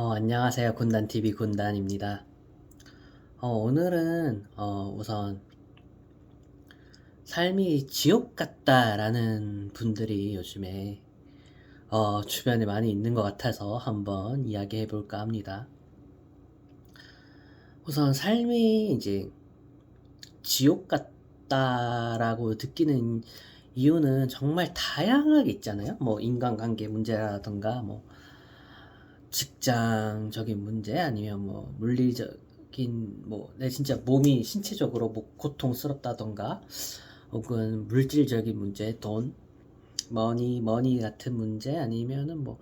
어, 안녕하세요. 군단TV 군단입니다. 어, 오늘은, 어, 우선, 삶이 지옥 같다라는 분들이 요즘에, 어, 주변에 많이 있는 것 같아서 한번 이야기해 볼까 합니다. 우선 삶이 이제 지옥 같다라고 느끼는 이유는 정말 다양하게 있잖아요. 뭐, 인간관계 문제라던가, 뭐, 직장적인 문제 아니면 뭐 물리적인 뭐 내 진짜 몸이 신체적으로 뭐 고통스럽다던가 혹은 물질적인 문제 돈 머니 머니 같은 문제 아니면은 뭐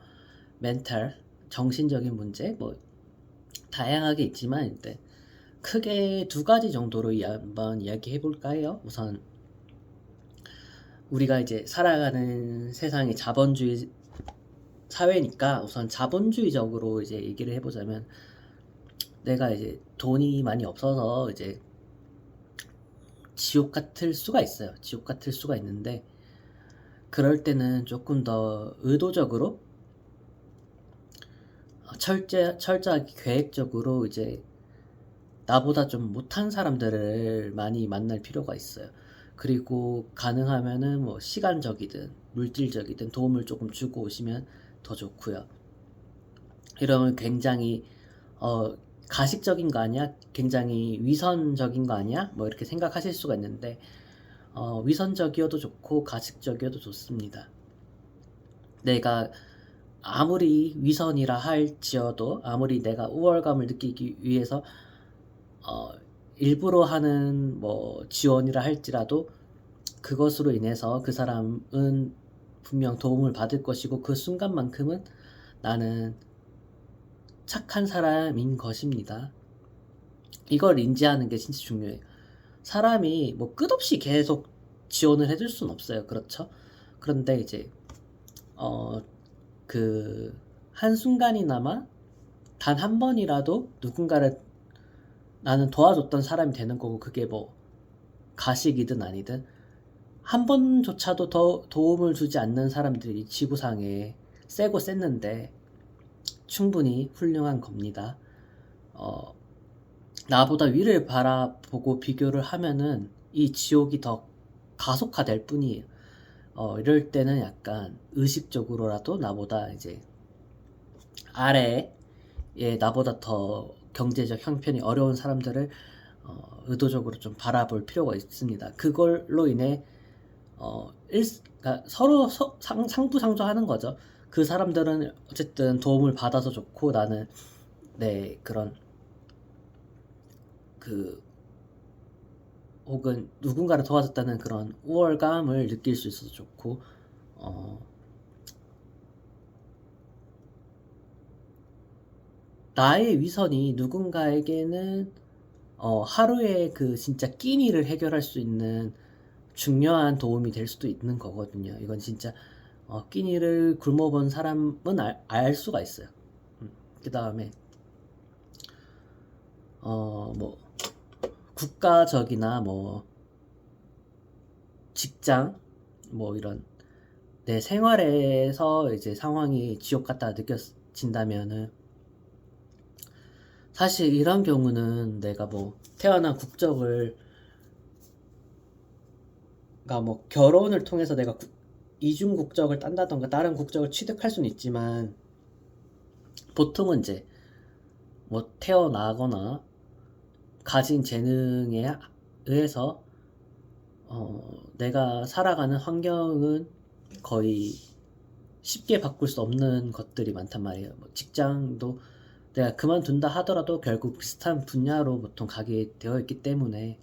멘탈 정신적인 문제 뭐 다양하게 있지만 일단 크게 두 가지 정도로 이- 한번 이야기해 볼까요? 우선 우리가 이제 살아가는 세상이 자본주의 사회니까 우선 자본주의적으로 이제 얘기를 해보자면 내가 이제 돈이 많이 없어서 이제 지옥 같을 수가 있어요. 지옥 같을 수가 있는데 그럴 때는 조금 더 의도적으로 어, 철저 철저하게 계획적으로 이제 나보다 좀 못한 사람들을 많이 만날 필요가 있어요. 그리고 가능하면은 뭐 시간적이든 물질적이든 도움을 조금 주고 오시면 더 좋고요. 이러면 굉장히 어 가식적인 거 아니야? 굉장히 위선적인 거 아니야? 뭐 이렇게 생각하실 수가 있는데 어 위선적이어도 좋고 가식적이어도 좋습니다. 내가 아무리 위선이라 할지어도 아무리 내가 우월감을 느끼기 위해서 어 일부러 하는 뭐 지원이라 할지라도 그것으로 인해서 그 사람은 분명 도움을 받을 것이고 그 순간만큼은 나는 착한 사람인 것입니다. 이걸 인지하는 게 진짜 중요해요. 사람이 뭐 끝없이 계속 지원을 해줄 수는 없어요. 그렇죠? 그런데 이제 어 그 한순간이나마 단 한 번이라도 누군가를 나는 도와줬던 사람이 되는 거고 그게 뭐 가식이든 아니든 한 번조차도 더 도움을 주지 않는 사람들이 지구상에 세고 셌는데 충분히 훌륭한 겁니다. 어, 나보다 위를 바라보고 비교를 하면은 이 지옥이 더 가속화될 뿐이에요. 어, 이럴 때는 약간 의식적으로라도 나보다 이제 아래에 나보다 더 경제적 형편이 어려운 사람들을 어, 의도적으로 좀 바라볼 필요가 있습니다. 그걸로 인해 어, 일, 그러니까 서로 서, 상, 상부상조하는 거죠. 그 사람들은 어쨌든 도움을 받아서 좋고 나는 네 그런 그 혹은 누군가를 도와줬다는 그런 우월감을 느낄 수 있어서 좋고 어, 나의 위선이 누군가에게는 어, 하루에 그 진짜 끼니를 해결할 수 있는 중요한 도움이 될 수도 있는 거거든요. 이건 진짜 어, 끼니를 굶어본 사람은 알, 알 수가 있어요. 음, 그 다음에 어, 뭐 국가적이나 뭐 직장 뭐 이런 내 생활에서 이제 상황이 지옥 같다 느껴진다면은 사실 이런 경우는 내가 뭐 태어난 국적을 그러니까 뭐 결혼을 통해서 내가 국- 이중 국적을 딴다던가 다른 국적을 취득할 수는 있지만 보통은 이제 뭐 태어나거나 가진 재능에 의해서 어, 내가 살아가는 환경은 거의 쉽게 바꿀 수 없는 것들이 많단 말이에요. 뭐 직장도 내가 그만둔다 하더라도 결국 비슷한 분야로 보통 가게 되어 있기 때문에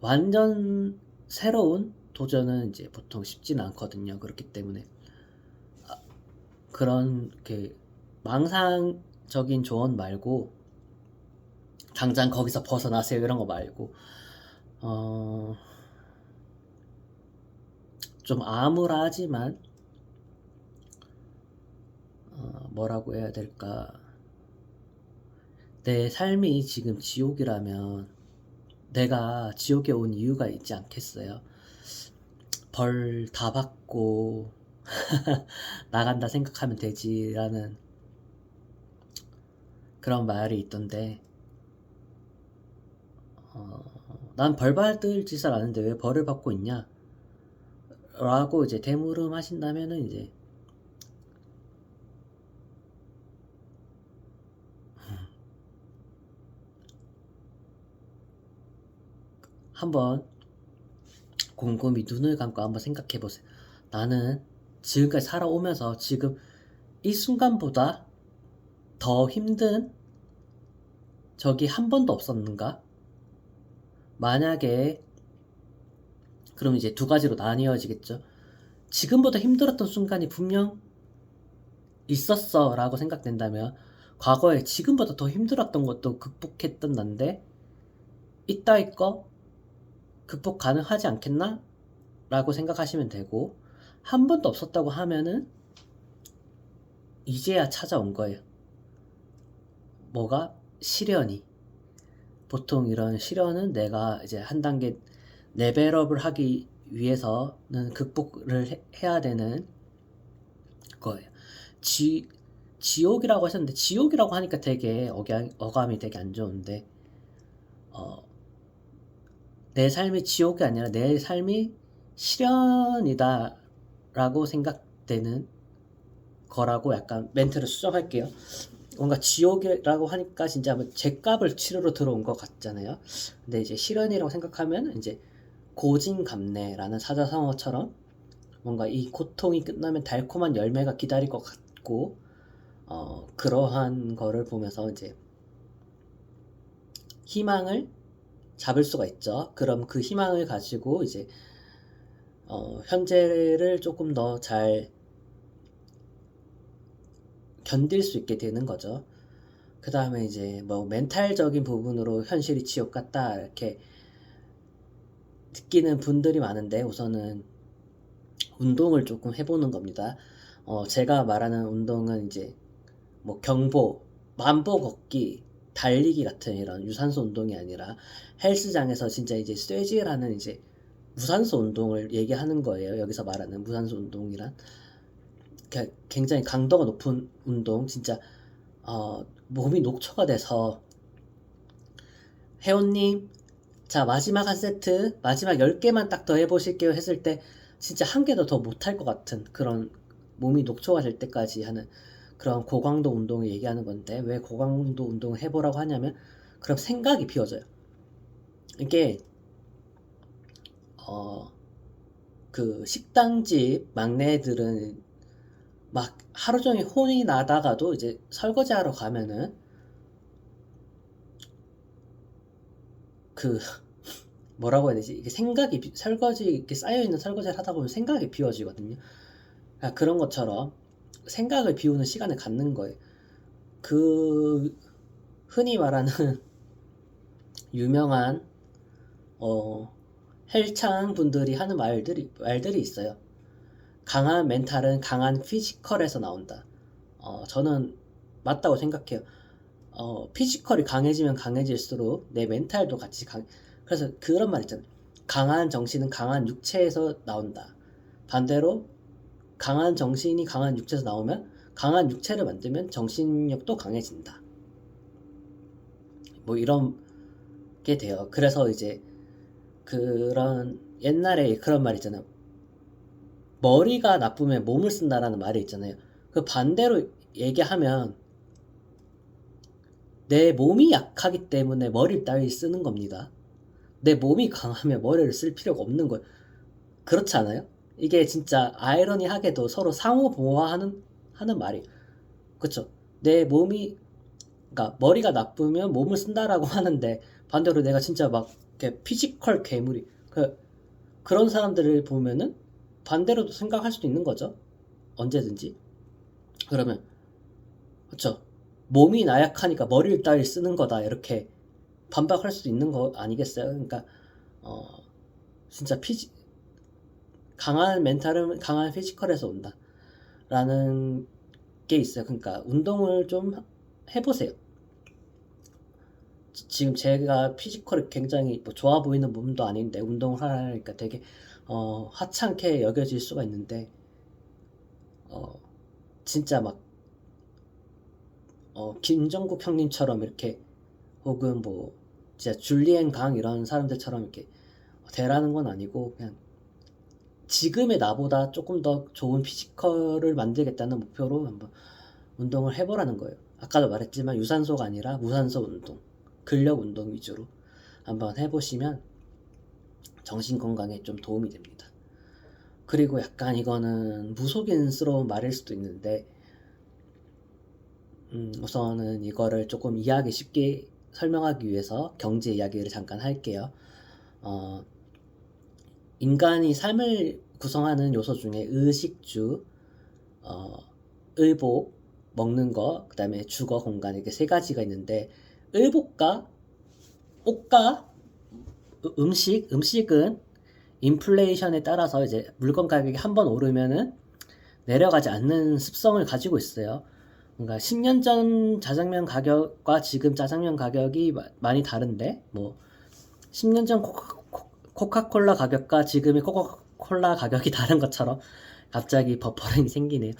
완전 새로운 도전은 이제 보통 쉽지는 않거든요. 그렇기 때문에. 아, 그런 그 망상적인 조언 말고 당장 거기서 벗어나세요. 이런 거 말고. 어, 좀 암울하지만 어, 뭐라고 해야 될까? 내 삶이 지금 지옥이라면 내가 지옥에 온 이유가 있지 않겠어요? 벌 다 받고 나간다 생각하면 되지라는 그런 말이 있던데 어, 난 벌 받을 짓을 아는데 왜 벌을 받고 있냐? 라고 이제 대물음 하신다면은 이제 한번 곰곰이 눈을 감고 한번 생각해 보세요. 나는 지금까지 살아오면서 지금 이 순간보다 더 힘든 적이 한 번도 없었는가? 만약에 그럼 이제 두 가지로 나뉘어지겠죠. 지금보다 힘들었던 순간이 분명 있었어 라고 생각된다면 과거에 지금보다 더 힘들었던 것도 극복했던 난데 이따위 거 극복 가능하지 않겠나? 라고 생각하시면 되고 한 번도 없었다고 하면은 이제야 찾아온 거예요. 뭐가? 시련이. 보통 이런 시련은 내가 이제 한 단계 레벨업을 하기 위해서는 극복을 해, 해야 되는 거예요. 지, 지옥이라고 하셨는데 지옥이라고 하니까 되게 어감이 되게 안 좋은데 어, 내 삶이 지옥이 아니라 내 삶이 시련이다 라고 생각되는 거라고 약간 멘트를 수정할게요. 뭔가 지옥이라고 하니까 진짜 뭐 죄값을 치르러 들어온 것 같잖아요. 근데 이제 시련이라고 생각하면 이제 고진감래라는 사자성어처럼 뭔가 이 고통이 끝나면 달콤한 열매가 기다릴 것 같고 어, 그러한 거를 보면서 이제 희망을 잡을 수가 있죠. 그럼 그 희망을 가지고 이제 어, 현재를 조금 더 잘 견딜 수 있게 되는 거죠. 그 다음에 이제 뭐 멘탈적인 부분으로 현실이 지옥 같다 이렇게 느끼는 분들이 많은데 우선은 운동을 조금 해보는 겁니다. 어, 제가 말하는 운동은 이제 뭐 경보, 만보 걷기, 달리기 같은 이런 유산소 운동이 아니라 헬스장에서 진짜 이제 쇠질하는 이제 무산소 운동을 얘기하는 거예요. 여기서 말하는 무산소 운동이란. 굉장히 강도가 높은 운동, 진짜 어, 몸이 녹초가 돼서. 회원님 자 마지막 한 세트 마지막 10개만 딱 더 해보실게요 했을 때 진짜 한 개도 더 못할 것 같은 그런 몸이 녹초가 될 때까지 하는 그런 고강도 운동을 얘기하는 건데 왜 고강도 운동을 해보라고 하냐면 그럼 생각이 비워져요 이게 어 그 식당집 막내들은 막 하루 종일 혼이 나다가도 이제 설거지 하러 가면은 그 뭐라고 해야 되지? 이게 생각이 비, 설거지 이렇게 쌓여 있는 설거지를 하다 보면 생각이 비워지거든요. 그러니까 그런 것처럼 생각을 비우는 시간을 갖는 거예요. 그 흔히 말하는 유명한 어 헬창 분들이 하는 말들이 말들이 있어요. 강한 멘탈은 강한 피지컬에서 나온다. 어, 저는 맞다고 생각해요. 어, 피지컬이 강해지면 강해질수록 내 멘탈도 같이 강, 그래서 그런 말 있잖아요. 강한 정신은 강한 육체에서 나온다. 반대로 강한 정신이 강한 육체에서 나오면 강한 육체를 만들면 정신력도 강해진다. 뭐 이런 게 돼요. 그래서 이제 그런 옛날에 그런 말 있잖아요. 머리가 나쁘면 몸을 쓴다라는 말이 있잖아요. 그 반대로 얘기하면 내 몸이 약하기 때문에 머리를 따위 쓰는 겁니다. 내 몸이 강하면 머리를 쓸 필요가 없는 거예요. 그렇지 않아요? 이게 진짜 아이러니하게도 서로 상호 보호하는 하는 말이에요. 그쵸? 내 몸이 그러니까 머리가 나쁘면 몸을 쓴다라고 하는데 반대로 내가 진짜 막 이렇게 피지컬 괴물이 그 그런 사람들을 보면은 반대로도 생각할 수도 있는 거죠. 언제든지. 그러면 그렇죠. 몸이 나약하니까 머리를 따위 쓰는 거다 이렇게 반박할 수도 있는 거 아니겠어요? 그러니까 어 진짜 피지 강한 멘탈은 강한 피지컬에서 온다. 라는 게 있어요. 그러니까 운동을 좀 해보세요. 지금 제가 피지컬이 굉장히 뭐 좋아 보이는 몸도 아닌데 운동을 하니까 되게 어, 하찮게 여겨질 수가 있는데 어, 진짜 막 어, 김정국 형님처럼 이렇게 혹은 뭐 진짜 줄리엔 강 이런 사람들처럼 이렇게 되라는 건 아니고 그냥 지금의 나보다 조금 더 좋은 피지컬을 만들겠다는 목표로 한번 운동을 해보라는 거예요. 아까도 말했지만 유산소가 아니라 무산소 운동, 근력 운동 위주로 한번 해보시면 정신 건강에 좀 도움이 됩니다. 그리고 약간 이거는 무속인스러운 말일 수도 있는데, 음, 우선은 이거를 조금 이해하기 쉽게 설명하기 위해서 경제 이야기를 잠깐 할게요. 어, 인간이 삶을 구성하는 요소 중에 의식주, 어, 의복, 먹는 거, 그 다음에 주거 공간 이렇게 세 가지가 있는데 의복과 옷과 으- 음식, 음식은 인플레이션에 따라서 이제 물건 가격이 한 번 오르면은 내려가지 않는 습성을 가지고 있어요. 그러니까 10년 전 짜장면 가격과 지금 짜장면 가격이 마- 많이 다른데 뭐 10년 전 코카, 코- 코카콜라 가격과 지금의 코카콜라 가격이 다른 것처럼 갑자기 버퍼링이 생기네요.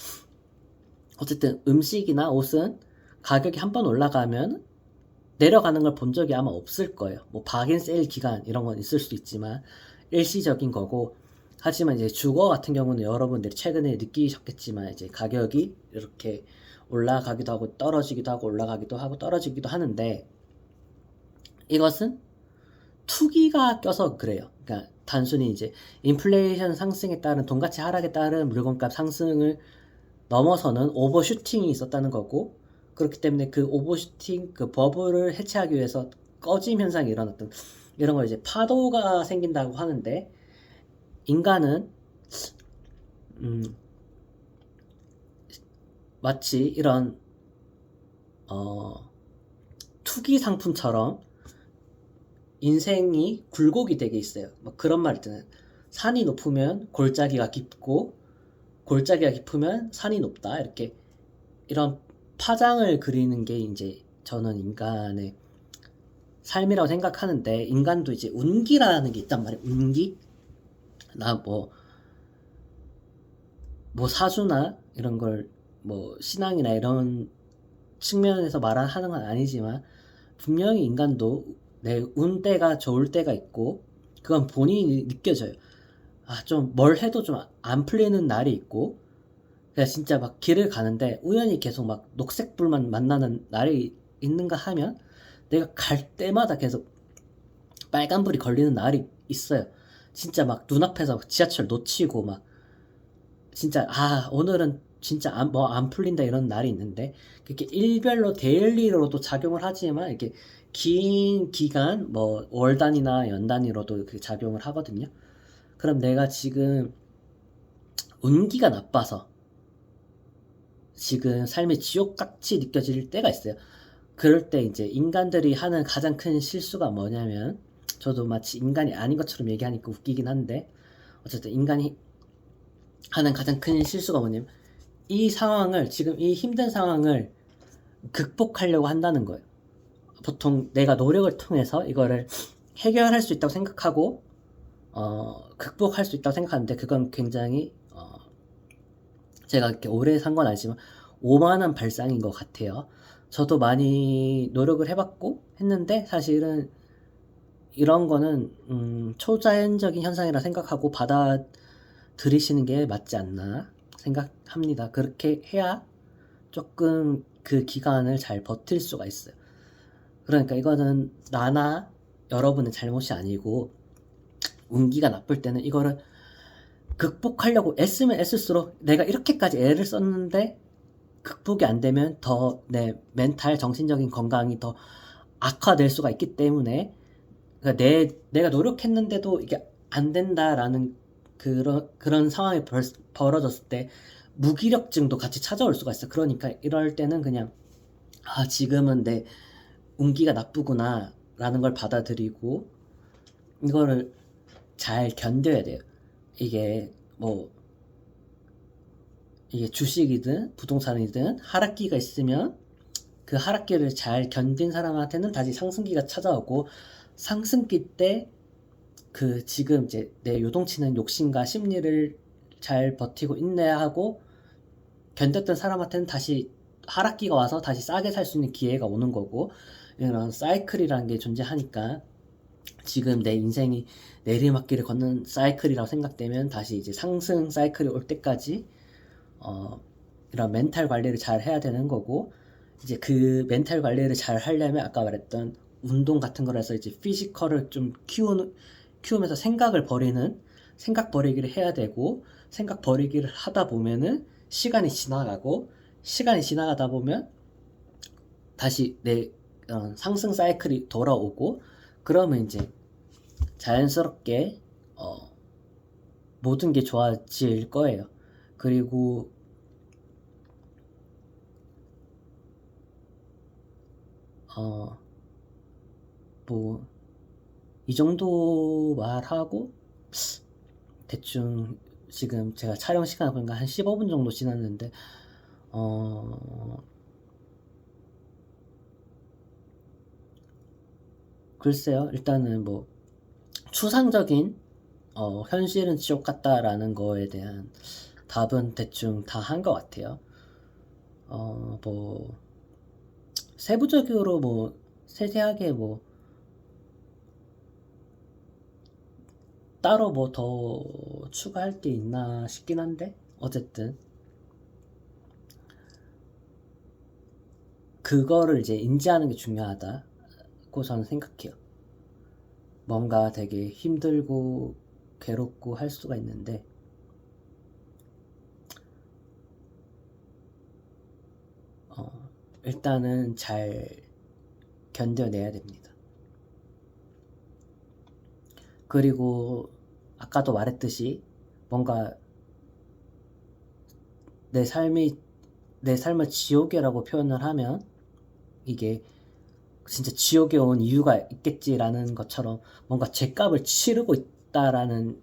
어쨌든 음식이나 옷은 가격이 한 번 올라가면 내려가는 걸 본 적이 아마 없을 거예요. 뭐 박앤세일 기간 이런 건 있을 수도 있지만 일시적인 거고 하지만 이제 주거 같은 경우는 여러분들이 최근에 느끼셨겠지만 이제 가격이 이렇게 올라가기도 하고 떨어지기도 하고 올라가기도 하고 떨어지기도 하는데 이것은 투기가 껴서 그래요. 그러니까 단순히 이제 인플레이션 상승에 따른 돈가치 하락에 따른 물건값 상승을 넘어서는 오버슈팅이 있었다는 거고 그렇기 때문에 그 오버슈팅 그 버블을 해체하기 위해서 꺼짐 현상이 일어났던 이런 걸 이제 파도가 생긴다고 하는데 인간은 음 마치 이런 어 투기 상품처럼 인생이 굴곡이 되게 있어요. 막 그런 말 있잖아요. 산이 높으면 골짜기가 깊고 골짜기가 깊으면 산이 높다. 이렇게 이런 파장을 그리는 게 이제 저는 인간의 삶이라고 생각하는데 인간도 이제 운기라는 게 있단 말이에요. 운기. 나뭐뭐 사주나 이런 걸 뭐 신앙이나 이런 측면에서 말하는 건 아니지만 분명히 인간도 내 운때가 좋을 때가 있고 그건 본인이 느껴져요. 아, 좀 뭘 해도 좀 안 풀리는 날이 있고 그냥 진짜 막 길을 가는데 우연히 계속 막 녹색불만 만나는 날이 있는가 하면 내가 갈 때마다 계속 빨간불이 걸리는 날이 있어요. 진짜 막 눈앞에서 지하철 놓치고 막 진짜 아 오늘은 진짜 뭐안 풀린다 이런 날이 있는데 그렇게 일별로 데일리로도 작용을 하지만 이렇게 긴 기간 뭐 월 단위나 연 단위로도 그 작용을 하거든요. 그럼 내가 지금 운기가 나빠서 지금 삶이 지옥같이 느껴질 때가 있어요. 그럴 때 이제 인간들이 하는 가장 큰 실수가 뭐냐면 저도 마치 인간이 아닌 것처럼 얘기하니까 웃기긴 한데 어쨌든 인간이 하는 가장 큰 실수가 뭐냐면 이 상황을 지금 이 힘든 상황을 극복하려고 한다는 거예요. 보통 내가 노력을 통해서 이거를 해결할 수 있다고 생각하고 어, 극복할 수 있다고 생각하는데 그건 굉장히 어, 제가 이렇게 오래 산 건 아니지만 오만한 발상인 것 같아요. 저도 많이 노력을 해봤고 했는데 사실은 이런 거는 음, 초자연적인 현상이라 생각하고 받아들이시는 게 맞지 않나 생각합니다. 그렇게 해야 조금 그 기간을 잘 버틸 수가 있어요. 그러니까 이거는 나나 여러분의 잘못이 아니고 운기가 나쁠 때는 이거를 극복하려고 애쓰면 애쓸수록 내가 이렇게까지 애를 썼는데 극복이 안 되면 더 내 멘탈 정신적인 건강이 더 악화될 수가 있기 때문에 그러니까 내 내가 노력했는데도 이게 안 된다라는 그런 그런 상황이 벌, 벌어졌을 때 무기력증도 같이 찾아올 수가 있어. 그러니까 이럴 때는 그냥 아 지금은 내 운기가 나쁘구나 라는 걸 받아들이고 이거를 잘 견뎌야 돼요. 이게 뭐 이게 주식이든 부동산이든 하락기가 있으면 그 하락기를 잘 견딘 사람한테는 다시 상승기가 찾아오고 상승기 때 그 지금 이제 내 요동치는 욕심과 심리를 잘 버티고 인내하고 견뎠던 사람한테는 다시 하락기가 와서 다시 싸게 살 수 있는 기회가 오는 거고 이런 사이클이라는 게 존재하니까 지금 내 인생이 내리막길을 걷는 사이클이라고 생각되면 다시 이제 상승 사이클이 올 때까지 어, 이런 멘탈 관리를 잘 해야 되는 거고 이제 그 멘탈 관리를 잘 하려면 아까 말했던 운동 같은 거라서 이제 피지컬을 좀 키우는 키우면서 생각을 버리는 생각 버리기를 해야 되고 생각 버리기를 하다 보면은 시간이 지나가고 시간이 지나가다 보면 다시 내 어, 상승 사이클이 돌아오고 그러면 이제 자연스럽게 어, 모든 게 좋아질 거예요. 그리고 어, 뭐, 이 정도 말하고, 대충 지금 제가 촬영 시간 보니까 한 15분 정도 지났는데, 어, 글쎄요, 일단은 뭐, 추상적인, 어, 현실은 지옥 같다라는 거에 대한 답은 대충 다 한 것 같아요. 어, 뭐, 세부적으로 뭐, 세세하게 뭐, 따로 뭐 더 추가할 게 있나 싶긴 한데, 어쨌든. 그거를 이제 인지하는 게 중요하다 고 저는 생각해요. 뭔가 되게 힘들고 괴롭고 할 수가 있는데, 어, 일단은 잘 견뎌내야 됩니다. 그리고 아까도 말했듯이 뭔가 내 삶이 내 삶을 지옥이라고 표현을 하면 이게 진짜 지옥에 온 이유가 있겠지라는 것처럼 뭔가 죄값을 치르고 있다라는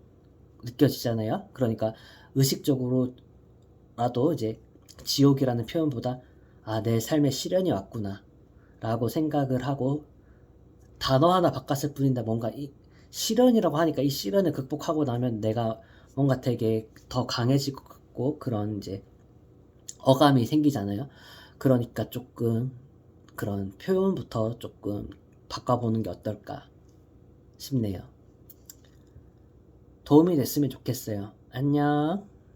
느껴지잖아요. 그러니까 의식적으로라도 이제 지옥이라는 표현보다 아, 내 삶에 시련이 왔구나 라고 생각을 하고 단어 하나 바꿨을 뿐인데 뭔가 이 시련이라고 하니까 이 시련을 극복하고 나면 내가 뭔가 되게 더 같고 그런 이제 어감이 생기잖아요. 그러니까 조금 그런 표현부터 조금 바꿔보는 게 어떨까 싶네요. 도움이 됐으면 좋겠어요. 안녕.